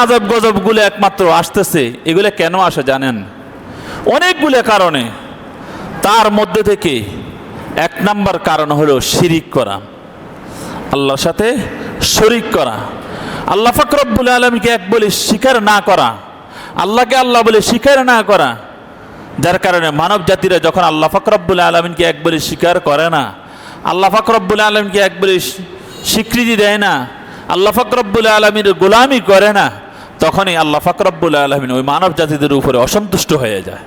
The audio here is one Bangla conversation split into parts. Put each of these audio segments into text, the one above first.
আজব গজবগুলো একমাত্র আসতেছে। এগুলো কেন আসে জানেন? অনেকগুলো কারণে। তার মধ্যে থেকে এক নাম্বার কারণ হলো শিরিক করা। আল্লাহর সাথে শরিক করা। আল্লাহ ফাকরব্বুল আলমীকে এক বলে স্বীকার না করা। আল্লাহকে আল্লাহ বলে স্বীকার না করা। যার কারণে মানব জাতিরা যখন আল্লাহ ফাকরব্বুল আলমিনকে এক বলে স্বীকার করে না, আল্লাহ ফাকরব্বুল আলমকে এক বলে স্বীকৃতি দেয় না, আল্লাহ ফাকরব্বুল আলমীর গোলামি করে না তখনই আল্লাহ ফাকরব্বুল আলমিন ওই মানব জাতিদের উপরে অসন্তুষ্ট হয়ে যায়।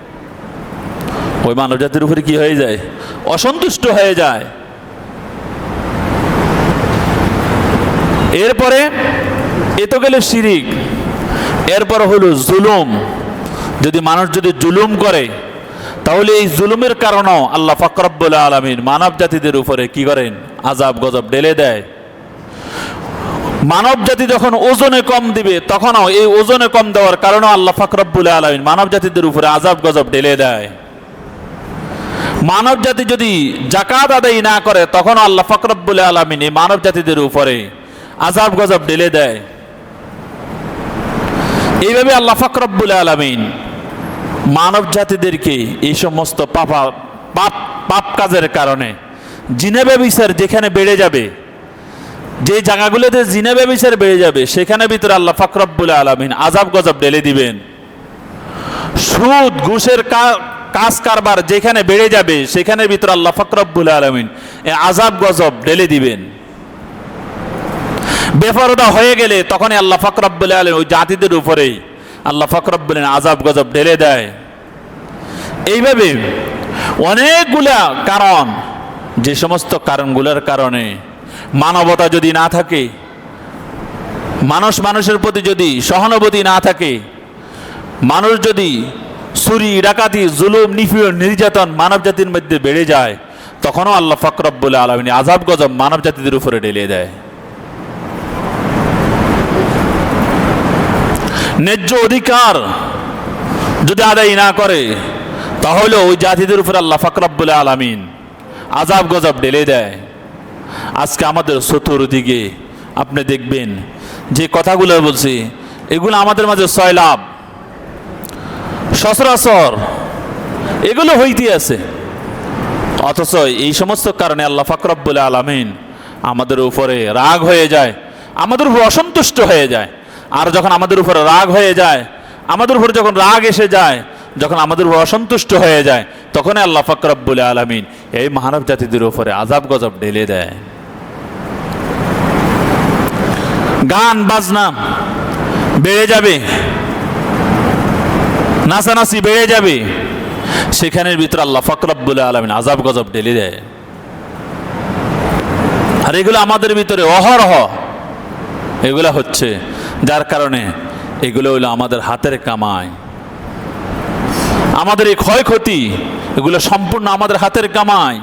ওই মানব জাতির উপরে কি হয়ে যায়? অসন্তুষ্ট হয়ে যায়। এরপরে এ তো গেলে শিরিক। এরপর হলো জুলুম। যদি মানুষ যদি জুলুম করে, তাহলে এই জুলুমের কারণেও আল্লাহ ফকরব্বুল আলমিন মানব জাতিদের উপরে কি করেন? আজাব গজব ঢেলে দেয়। মানব জাতি যখন ওজনে কম দিবে, তখনও এই ওজনে কম দেওয়ার কারণেও আল্লাহ ফকরব্বুল আলমিন মানব জাতিদের উপরে আজাব গজব ঢেলে দেয়। মানব জাতি যদি জাকাত আদায় না করে তখন আল্লাহ ফকরব্বুল আলমিন এই মানব জাতিদের উপরে আজাব গজব ঢেলে দেয়। এইভাবে আল্লাহ ফকরব্বুল আলমিন মানব জাতিদেরকে এই সমস্ত পাপা পাপ পাপ কাজের কারণে জিনেবে বিচার যেখানে বেড়ে যাবে যে জায়গাগুলোতে জিনেবে বিচার বেড়ে যাবে, সেখানে ভিতরে আল্লাহ ফকরব্বুল আলমিন আজাব গজব ঢেলে দিবেন। সুদ, ঘুষের কাজ কারবার যেখানে বেড়ে যাবে, সেখানে ভিতরে আল্লাহ ফকরব্বুল আলমিন আজাব গজব ঢেলে দিবেন। বেফরদা হয়ে গেলে তখনই আল্লাহ ফকরব্বুল আলম ওই জাতিদের উপরেই আল্লাহ ফকরব্বুল আজাব গজব ঢেলে দেয়। এইভাবে অনেকগুলা কারণ, যে সমস্ত কারণগুলোর কারণে মানবতা যদি না থাকে, মানুষ মানুষের প্রতি যদি সহানুভূতি না থাকে, মানুষ যদি চুরি, ডাকাতি, জুলুম, নিপীড়ন, নির্যাতন মানব জাতির মধ্যে বেড়ে যায়, তখনও আল্লাহ ফকরব্বুল আলমিনী আজাব গজব মানব জাতিদের উপরে ঢেলে দেয়। ন্যায্য অধিকার যদি আদায় না করে তাহলে ওই জাতিদের উপরে আল্লাহ ফকরাবুল আলমিন আজাব গজব ঢেলে দেয়। আজকে আমাদের চতুর্দিকে আপনি দেখবেন যে কথাগুলো বলছি, এগুলো আমাদের মাঝে সয়লাভ সচরাচর এগুলো হইতে আছে। অথচ এই সমস্ত কারণে আল্লাহ ফাকরাবুল আলমিন আমাদের উপরে রাগ হয়ে যায়, আমাদের উপর অসন্তুষ্ট হয়ে যায়। আর যখন আমাদের উপরে রাগ হয়ে যায়, আমাদের উপরে যখন রাগ এসে যায় যখন আমাদের উপর অসন্তুষ্ট হয়ে যায়, তখনই আল্লাহ ফাকরাবুল আলমিন এই মানব জাতিদের উপরে আজাব গজব ঢেলে দেয়। গান, বাজনা বেড়ে যাবে। নাচানাচি বেড়ে যাবে। সেখানের ভিতরে আল্লাহ ফকরব্বুল আলমিন আজাব গজব ঢেলে দেয়। আর এগুলো আমাদের ভিতরে অহরহ। এগুলো হচ্ছে, যার কারণে এগুলো হলো আমাদের হাতের কামাই। আমাদের এই ক্ষয়ক্ষতি এগুলো সম্পূর্ণ আমাদের হাতের কামাই।